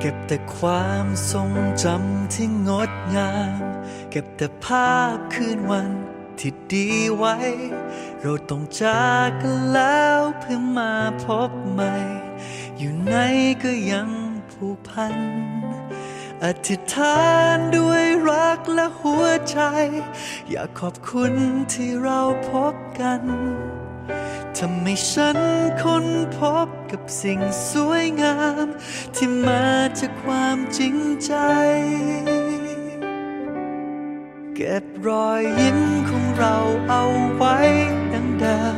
เก็บแต่ความทรงจำที่งดงาม เก็บแต่ภาพคืนวันที่ดีไว้ เราต้องจากกันแล้วเพื่อมาพบใหม่ อยู่ไหนก็ยังผูกพัน อธิษฐานด้วยรักและหัวใจ อยากขอบคุณที่เราพบกันทำให้ฉันค้นพบ กับสิ่งสวยงาม ที่มาจากความจริงใจ เก็บรอยยิ้มของเราเอาไว้ดังเดิม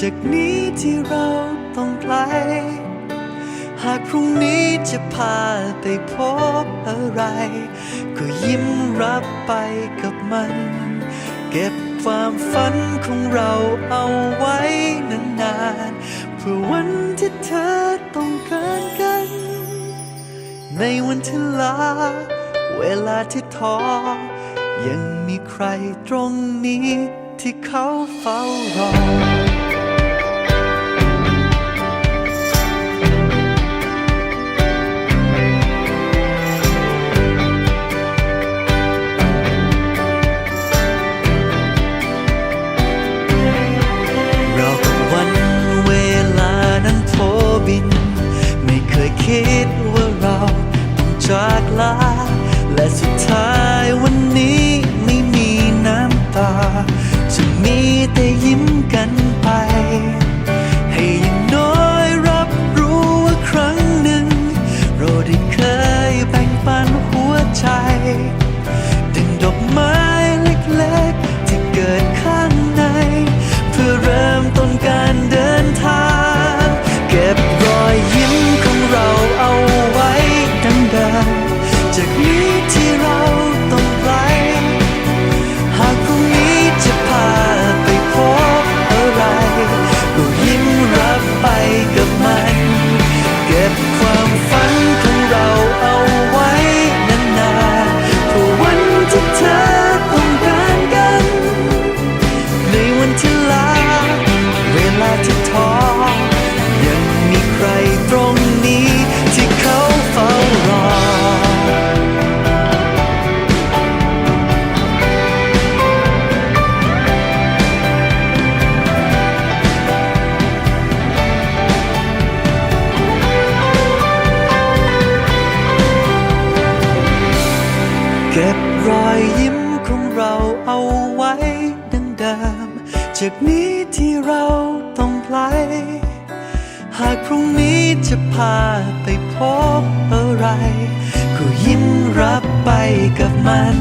จากนี้ที่เราต้องไกล หากพรุ่งนี้จะพาไปพบอะไร ก็ยิ้มรับไปกับมัน เก็บความฝันของเราเอาไว้นานๆ พื่อวันที่เธอต้องการกัน ในวันที่ลา เวลาที่ท้อ ยังมีใครตรงนี้ที่เขาเฝ้ารอ ลาและสุด จ เก็บรอยยิ้มของเราเอาไว้ดังเดิม จากนี้ที่เราต้องไกลหากพรุ่งนี้จะพาไปพบอะไร ก็ยิ้มรับไปกับมัน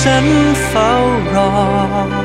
ฉันเฝ้ารอ